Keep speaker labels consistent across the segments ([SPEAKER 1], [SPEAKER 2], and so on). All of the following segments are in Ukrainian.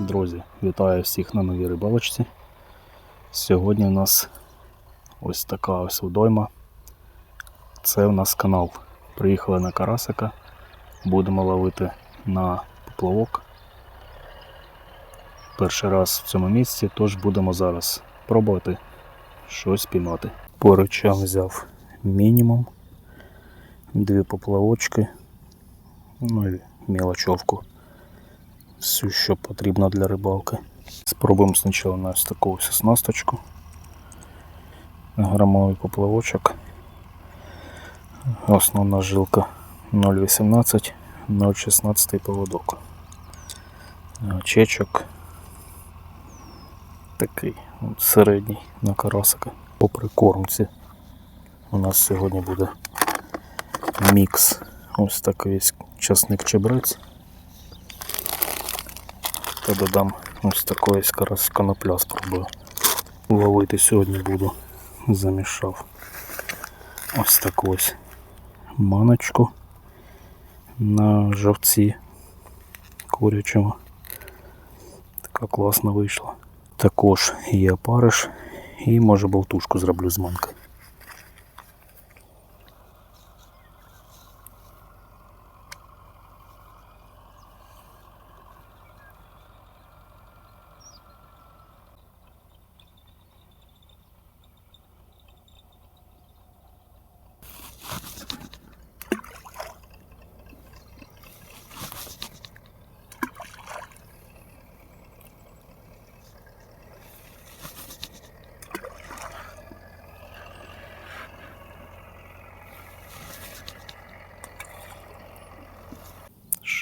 [SPEAKER 1] Друзі, вітаю всіх на новій рибалочці. Сьогодні у нас ось така ось водойма. Це у нас канал. Приїхали на Карасика. Будемо ловити на поплавок. Перший раз в цьому місці, тож будемо зараз пробувати щось піймати. По речам взяв мінімум. Дві поплавочки. Ну і мелочовку всю, що потрібно для рибалки. Спробуємо спочатку на ось таку ось оснасточку. Грамовий поплавочок. Основна жилка 0,18, 0,16 поводок. Чечок такий середній на карасика. По прикормці у нас сьогодні буде мікс. Ось такий часник чебрець та додам ось такої карась конопля спробую. Ловити сьогодні буду. Замішав ось таку ось маночку на жовці курячого. Така класна вийшла. Також є опариш і може болтушку зроблю з манки.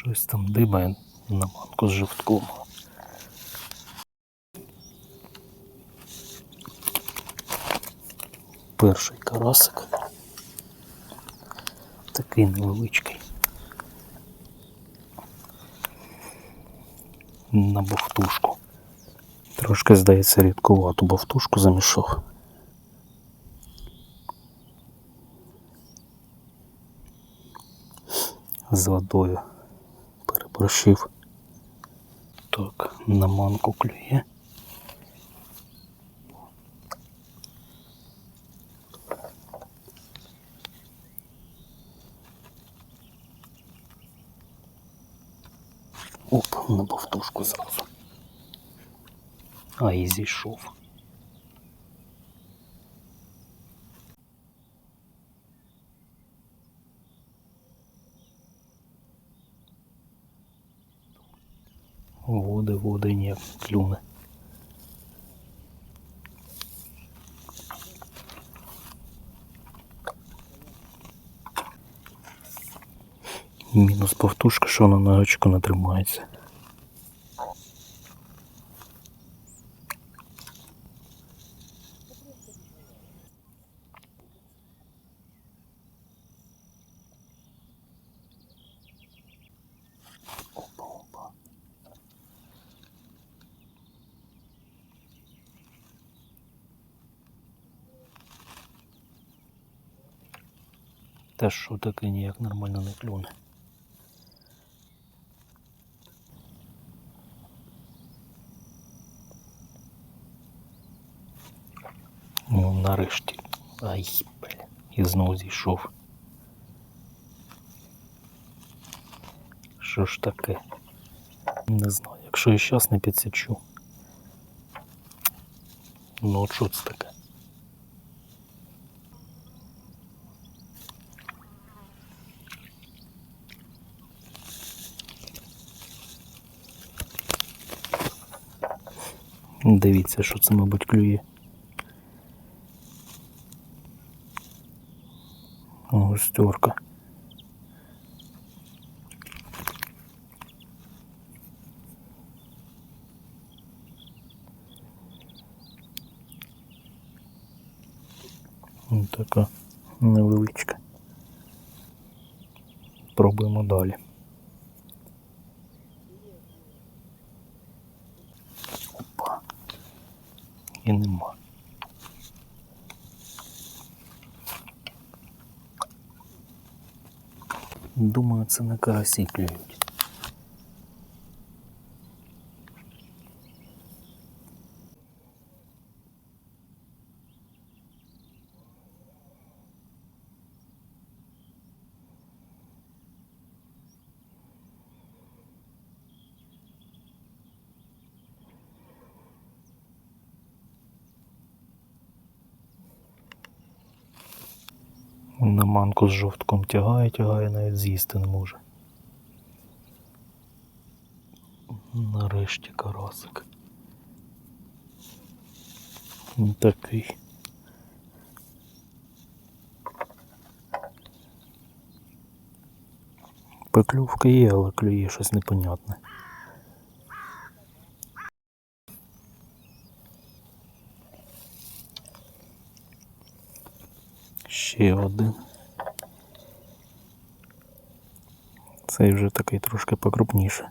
[SPEAKER 1] Щось там дибає на манку з жовтком. Перший карасик. Такий невеличкий. На бовтушку. Трошки, здається, рідкувату бовтушку замішав. З водою переборщив. Так, на манку клює. Оп, на повтушку зразу. А і зійшов. Води, води ніяк клюне. Мінус повтушка, що вона на очку не. Та що таке ніяк нормально не клюне. О, нарешті. Ай, бля. І знову зійшов. Що ж таке? Не знаю. Якщо я щас не підсічу. Ну от що це таке? Дивіться, що це, мабуть, клює. Густерка. Ось така невеличка. Пробуємо далі. І нема. Думаю, це на карасі клюють. На манку з жовтком тягає, тягає, навіть з'їсти не може. Нарешті карасик. Такий. Поклювка є, але клює щось непонятне. Ще один. Цей вже такий трошки покрупніше.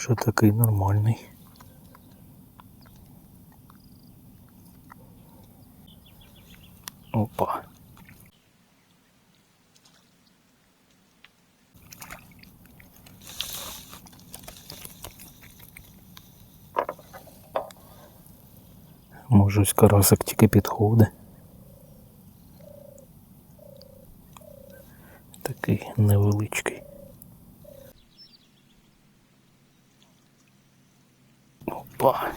[SPEAKER 1] Вже такий нормальний. Опа. Може ось карасик тільки підходить. Такий невеличкий. Опа.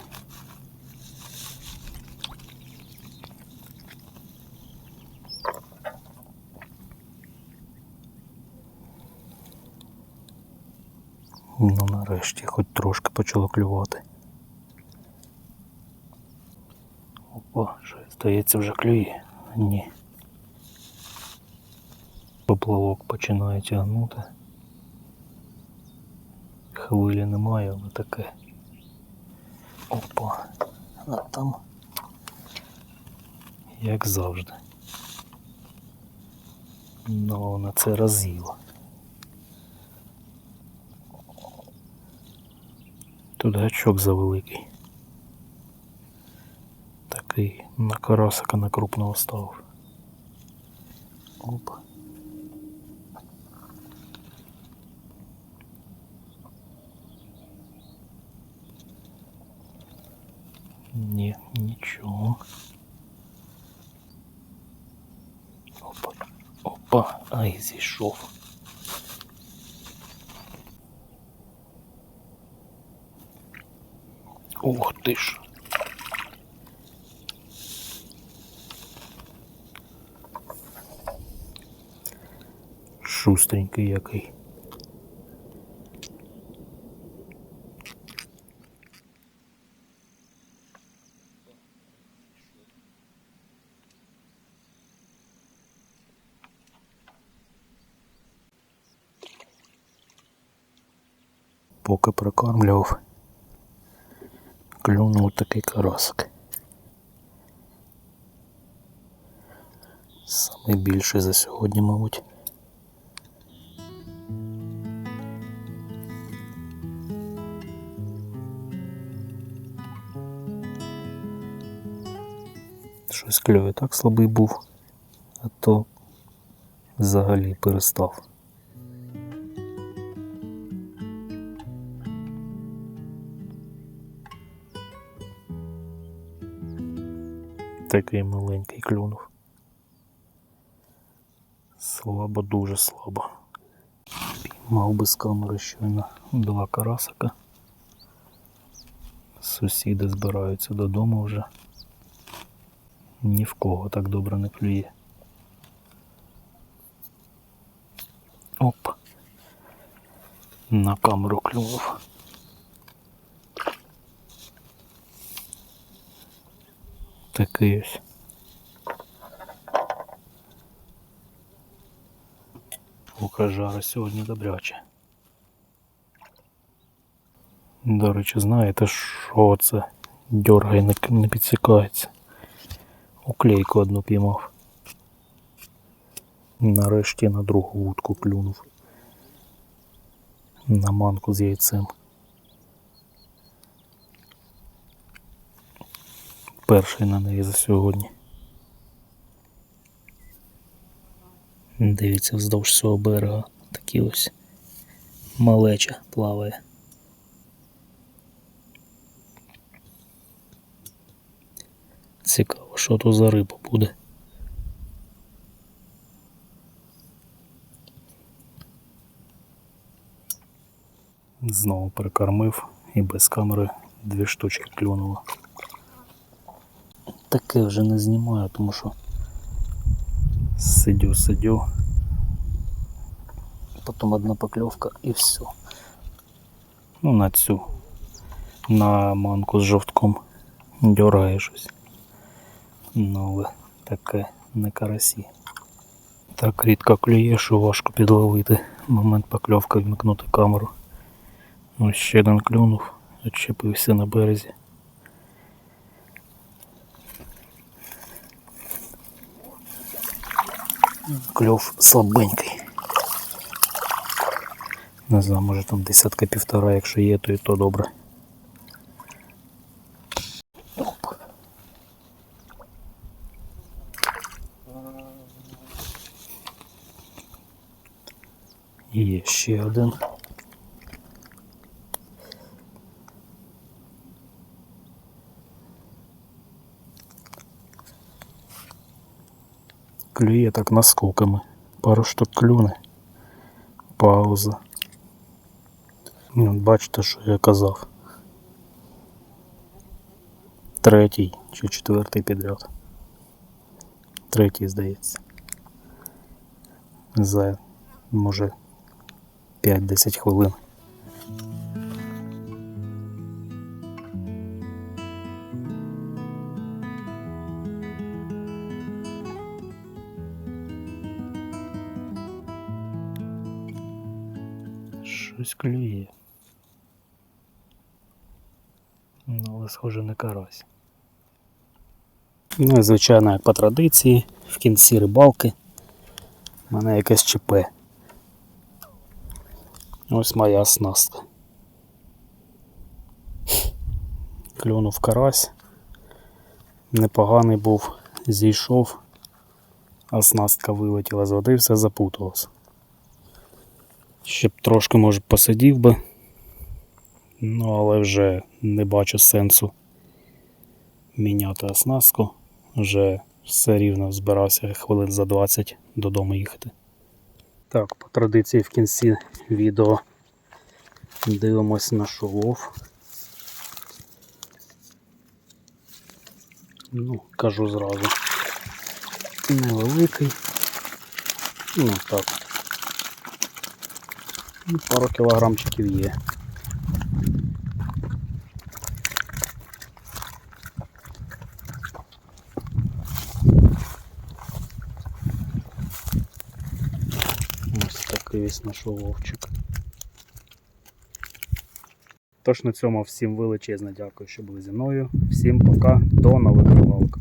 [SPEAKER 1] Ну нарешті хоч трошки почало клювати. Опа, що здається вже клює? Ні. Поплавок починає тягнути. Хвилі немає, але таке. Опа. А там. Як завжди. Ну, на це разіло. Тут гачок завеликий. Такий на карасика на крупного став. Опа. Ні, нічого. Опа. Опа, ай, зійшов. Ух ти ж. Шустренький який. Поки прокармлював, клюнув такий карасик. Самий більший за сьогодні, мабуть. Щось кльове так слабий був, а то взагалі перестав. Такий маленький клюнув. Слабо, дуже слабо. Мав би з камери щойно два карасика. Сусіди збираються додому вже. Ні в кого так добре не клює. Оп. На камеру клюнув. Такий ось. Жара сьогодні добряче. До речі, знаєте, що це? Дьоргає, не, підсікається. Уклейку одну піймав. Нарешті на другу вудку клюнув. На манку з яйцем. Перший на неї за сьогодні. Дивіться, вздовж цього берега такі ось малеча плаває. Цікаво, що то за риба буде. Знову прикормив і без камери дві штучки клюнуло. Таке вже не знімаю, тому що сидю, сидю. Потім одна покльовка і все. Ну, на цю. На манку з жовтком дергає щось. Нове таке не карасі. Так рідко клює, що важко підловити. Момент покльовки вмикнути камеру. Ось ще один клюнув, відчепився на березі. Кльов слабенький. Не знаю, може там десятка півтора, якщо є, то і то добре. Є ще один. Клює так наскоками. Пару штук клюне. Пауза. Ну, от бачите, що я казав. Третій чи четвертий підряд. Третій, здається. За може 5-10 хвилин. Щось клює. Ну, але схоже не карась. Ну і звичайно, як по традиції, в кінці рибалки в мене якесь ЧП. Ось моя оснастка. Клюнув карась. Непоганий був, зійшов, оснастка вилетіла з води, все запуталось. Ще б трошки, може, посидів би. Ну, але вже не бачу сенсу міняти оснастку. Вже все рівно збирався хвилин за 20 додому їхати. Так, по традиції в кінці відео дивимось на шолов. Ну, кажу зразу. Невеликий. Ну так. Ну, Пару кілограмчиків є. Ось такий ось наш вовчик. Тож на цьому всім величезне дякую, що були зі мною. Всім пока, до нових рибалок.